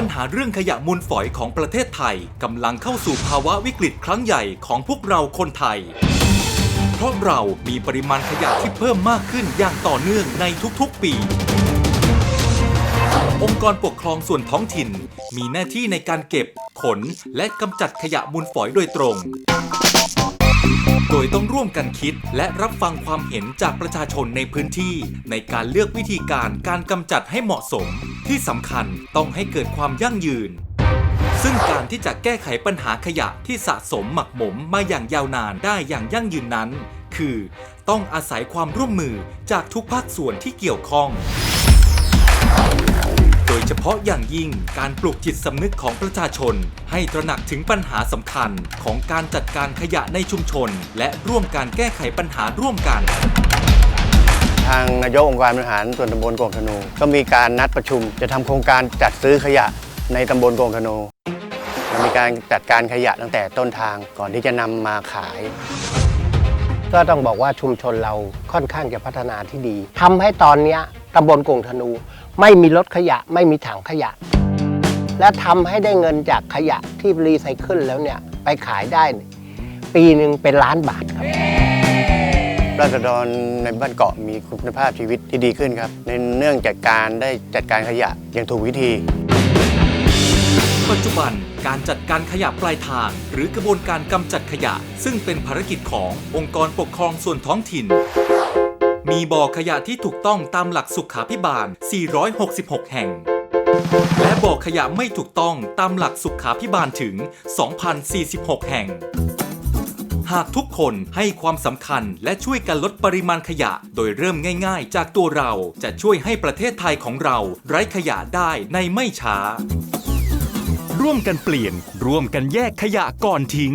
ปัญหาเรื่องขยะมูลฝอยของประเทศไทยกำลังเข้าสู่ภาวะวิกฤตครั้งใหญ่ของพวกเราคนไทย เพราะเรามีปริมาณขยะที่เพิ่มมากขึ้นอย่างต่อเนื่องในทุกๆปี องค์กรปกครองส่วนท้องถิ่น มีหน้าที่ในการเก็บ ขน และกำจัดขยะมูลฝอยโดยตรง ต้องร่วมกันคิด และรับฟังความเห็นจากประชาชนในพื้นที่ ในการเลือกวิธีการการกำจัดให้เหมาะสม ที่สำคัญต้องให้เกิดความยั่งยืน ซึ่งการที่จะแก้ไขปัญหาขยะที่สะสมหมักหมมมาอย่างยาวนานได้อย่างยั่งยืนนั้น คือ ต้องอาศัยความร่วมมือจากทุกภาคส่วนที่เกี่ยวข้อง ยเฉพาะอย่างยิ่งการปลูกจิตสำนึกของประชาชน ให้ตระหนักถึงปัญหาสำคัญของการจัดการขยะในชุมชน และร่วมการแก้ไขปัญหาร่วมกันทางนายกองค์การบริหารส่วนตำบลโกงธนู ก็มีการนัดประชุม จะทำโครงการจัดซื้อขยะในตำบลโกงธนูมีการจัดการขยะตั้งแต่ต้นทางก่อนที่จะนำมาขาย ก็ต้องบอกว่าชุมชนเราค่อนข้างจะพัฒนาที่ดีทำให้ตอนนี้ ตำบลกงธนู ไม่มีรถขยะไม่มีถังขยะ และทำให้ได้เงินจากขยะที่รีไซเคิลแล้วเนี่ย ไปขายได้ ปีหนึ่งเป็นล้านบาทครับราษฎรในบ้านเกาะมีคุณภาพชีวิตที่ดีขึ้นครับในเนื่องจากการได้จัดการขยะอย่างถูกวิธี ปัจจุบันการจัดการขยะปลายทาง หรือกระบวนการกำจัดขยะ ซึ่งเป็นภารกิจขององค์กรปกครองส่วนท้องถิ่น มีบ่อขยะที่ถูกต้องตามหลักสุขาพิบาล 466 แห่ง และบ่อขยะไม่ถูกต้องตามหลักสุขาพิบาลถึง 2,046 แห่ง หากทุกคนให้ความสำคัญและช่วยกันลดปริมาณขยะ โดยเริ่มง่าย ๆ จากตัวเราจะช่วยให้ประเทศไทยของเรา ไร้ขยะได้ในไม่ช้า ร่วมกันเปลี่ยน ร่วมกันแยกขยะก่อนทิ้ง